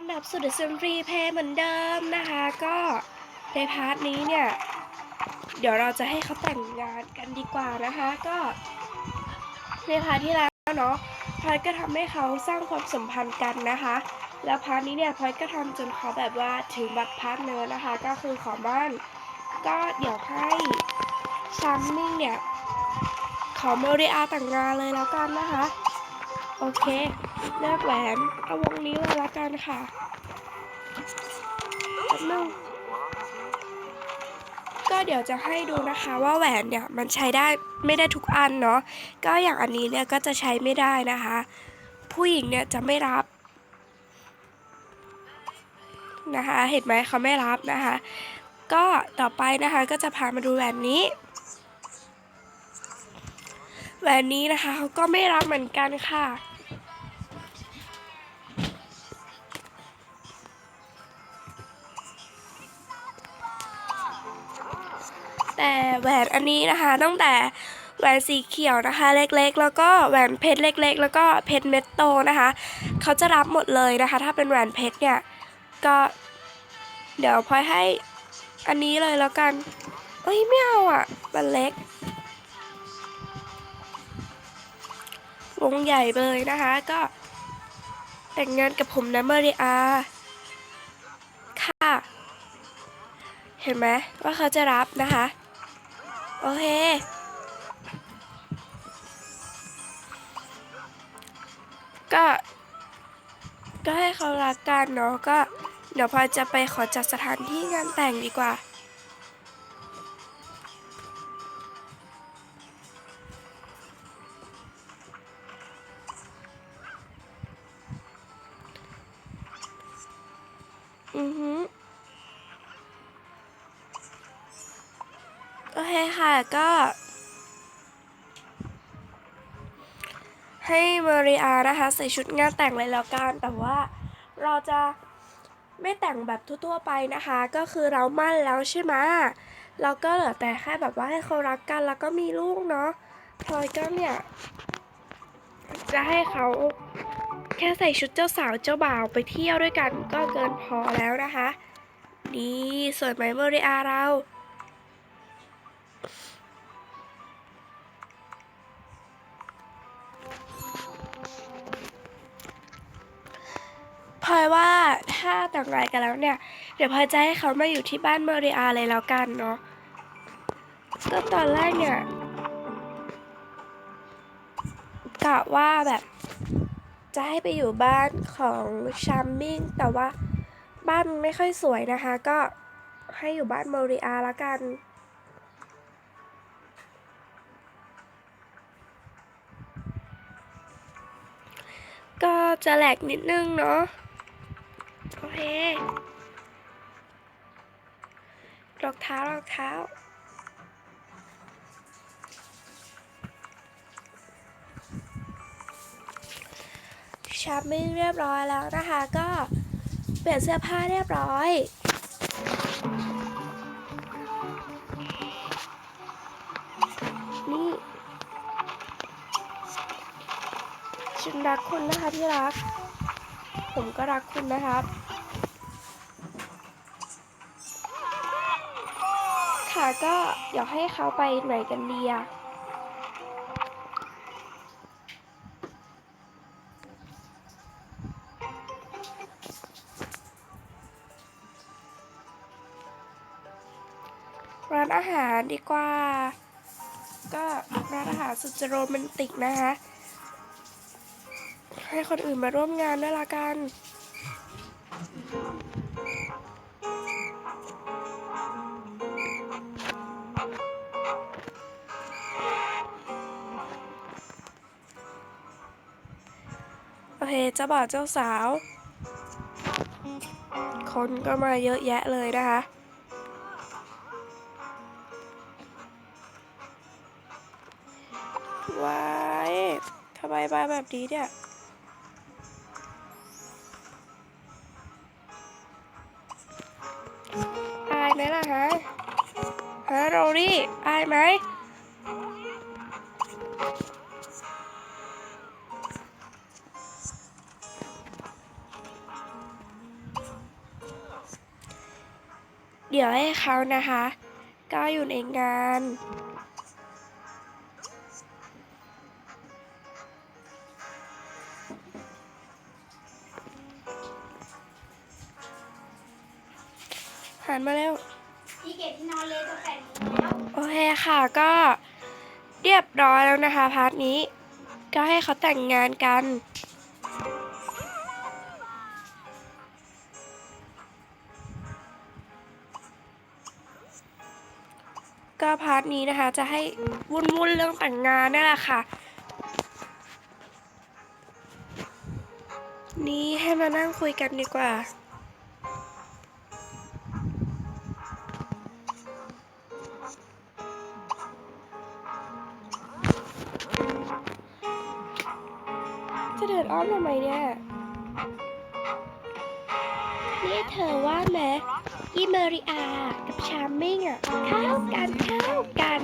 อนรับสู่ The Sim Free Play เหมือนเดิมนะคะ ก็ในพาร์ทนี้เนี่ย เดี๋ยวเราจะให้เขาแต่งงานกันดีกว่านะคะ ก็ในพาร์ทที่แล้วเนาะพลอยก็ทำให้เขาสร้างความสัมพันธ์กันนะคะ แล้วพาร์ทนี้เนี่ยพลอยก็ทำจนเขาแบบว่าถึงบัตรพาร์ทเนอร์นะคะ ก็คือขอบ้าน ก็เดี๋ยวให้ซัมมิ่งเนี่ยขอเมริอาแต่งงานเลยแล้วกันนะคะ โอเค เลือกแหวน เอาวงนี้เลยละกันค่ะแป๊บนึงก็เดี๋ยวจะให้ดูนะคะว่าแหวนเนี่ยมันใช้ได้ไม่ได้ทุกอันเนาะก็อย่างอันนี้เนี่ยก็จะใช้ไม่ได้นะคะ ผู้หญิงเนี่ยจะไม่รับนะคะ เห็นไหมเขาไม่รับนะคะ ก็ต่อไปนะคะก็จะพามาดูแหวนนี้แหวนนี้นะคะเขาก็ไม่รับเหมือนกันค่ะ แต่แหวนอันนี้นะคะตั้งแต่แหวนสีเขียวนะคะ เล็กๆ แล้วก็แหวนเพชรเล็ก ๆ แล้วก็เพชรเม็ดโตนะคะ เขาจะรับหมดเลยนะคะ ถ้าเป็นแหวนเพชรเนี่ยก็เดี๋ยวพลอยให้อันนี้เลยแล้วกันเอ้ยไม่เอาอะมันเล็ก วงใหญ่เลยนะคะ ก็แต่งงานกับผมนะมริอาค่ะ เห็นไหมว่าเขาจะรับนะคะ โอเค ก็ ก็ให้เขารักกันเนาะก็ เดี๋ยวพอจะไปขอจัดสถานที่งานแต่งดีกว่าอือฮึ คค่ะก็ ให้มาริอานะคะ ใส่ชุดงานแต่งเลยแล้วกัน แต่ว่าเราจะไม่แต่งแบบทั่วๆไปนะคะ ก็คือเรามั่นแล้วใช่ไหมเราก็เหลือแต่แค่แบบว่าให้เขารักกันแล้วก็มีลูกเนาะพลอยก็เนี่ยจะให้เขาแค่ใส่ชุดเจ้าสาวเจ้าบ่าวไปเที่ยวด้วยกันก็เกินพอแล้วนะคะนี่สวยไหมเมริอาเรา อยว่าถ้าแต่งงานกันแล้วเนี่ย เดี๋ยวพลอยจะให้เขามาอยู่ที่บ้านเมริอาเลยแล้วกันเนาะก็ตอนแรกเนี่ยกะว่าแบบ จะให้ไปอยู่บ้านของชามมิ่งแต่ว่าบ้านไม่ค่อยสวยนะคะ ก็ให้อยู่บ้านเมริอาละกันก็จะแหลกนิดนึงเนาะ โอเครองเท้ารองเท้า ชาร์มิ่งเรียบร้อยแล้วนะคะ ก็เปลี่ยนเสื้อผ้าเรียบร้อยนี่ฉันรักคุณนะคะที่รัก ผมก็รักคุณนะครับ ค่ะก็เดี๋ยวให้เขาไปไหนกันดีอะร้านอาหารดีกว่า ก็ร้านอาหารสุดจะโรแมนติกนะคะ ให้คนอื่นมาร่วมงานด้วยละกัน เคเจ้าบ่าวเจ้าสาว คนก็มาเยอะแยะเลยนะคะว้ายทำไมมาแบบนี้เนี่ยอายไหมล่ะฮะฮะโรลี่อายไหม เดี๋ยวให้เขานะคะ ก็อยู่ในงาน หันมาแล้วพี่เก็บที่นอนเลยจะแปดโมงแล้วโอเคค่ะก็เรียบร้อยแล้วนะคะ พาร์ทนี้ ก็ให้เขาแต่งงานกัน ก็พาร์ทนี้นะคะ จะให้วุ่นวุ่นๆเรื่องแต่งงานนี่แหละค่ะ นี่ให้มานั่งคุยกันดีกว่าจะเดินอ้อมทำไมเนี่ย นี่เธอว่าไหม อีเมริอากับชาม,มิงอะเข้ากันเข้ากัน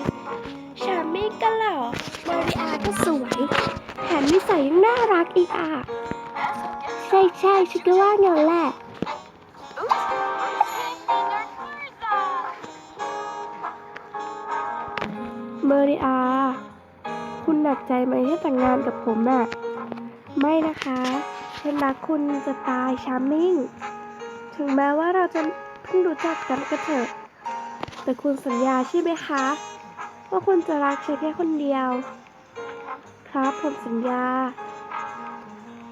ชาม,มิงก็หล่อเมริอาก็สวยแถมนิสัยยังน่ารักอีกอะใช่ใช่ฉันก็ว่างั้นแหละเมริอา คุณหนักใจไหมที่แต่งงานกับผมน่ะ ไม่นะคะ ฉันรักคุณจะตายชาม,มิง ถึงแม้ว่าเราจะ เพิ่งรู้จักกันก็เถอะ แต่คุณสัญญาใช่ไหมคะ ว่าคุณจะรักฉันแค่คนเดียว ครับผมสัญญา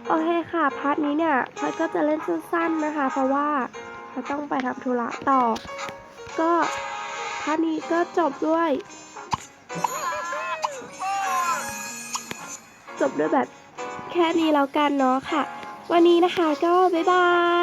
โอเคค่ะ พาร์ทนี้เนี่ยพาร์ทก็จะเล่นสั้นๆนะคะ เพราะว่าเราต้องไปทำธุระต่อ ก็พาร์ทนี้ก็จบด้วย จบด้วยแบบแค่นี้แล้วกันเนาะค่ะ วันนี้นะคะก็บ๊ายบาย